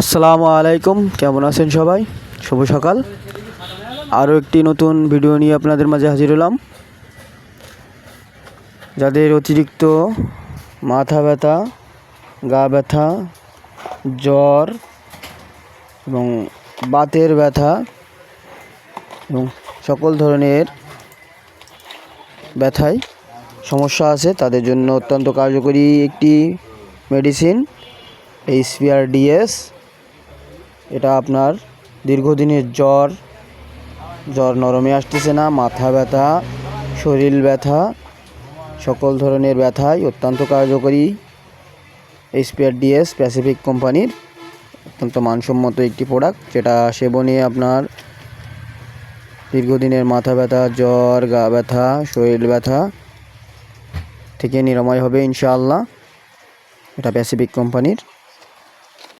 আসসালামু আলাইকুম, কেমন আছেন সবাই? শুভ সকাল। আরও একটি নতুন ভিডিও নিয়ে আপনাদের মাঝে হাজির হলাম। যাদের অতিরিক্ত মাথা ব্যথা, গা ব্যথা, জ্বর এবং বাতের ব্যথা এবং সকল ধরনের ব্যথায় সমস্যা আছে, তাদের জন্য অত্যন্ত কার্যকরী একটি মেডিসিন এইচপিআর ডিএস এটা আপনার দীর্ঘদিনের জ্বর। জ্বর নরমে আসতেছে না, মাথা ব্যথা, শরীর ব্যথা, সকল ধরনের ব্যথায় অত্যন্ত কার্যকরী। এইচপিআর ডিএস প্যাসিফিক কোম্পানির অত্যন্ত মানসম্মত একটি প্রোডাক্ট, যেটা সেবনে আপনার দীর্ঘদিনের মাথা ব্যথা, জ্বর, গা ব্যথা, শরীর ব্যথা থেকে নিরাময় হবে ইনশাআল্লাহ। এটা প্যাসিফিক কোম্পানির।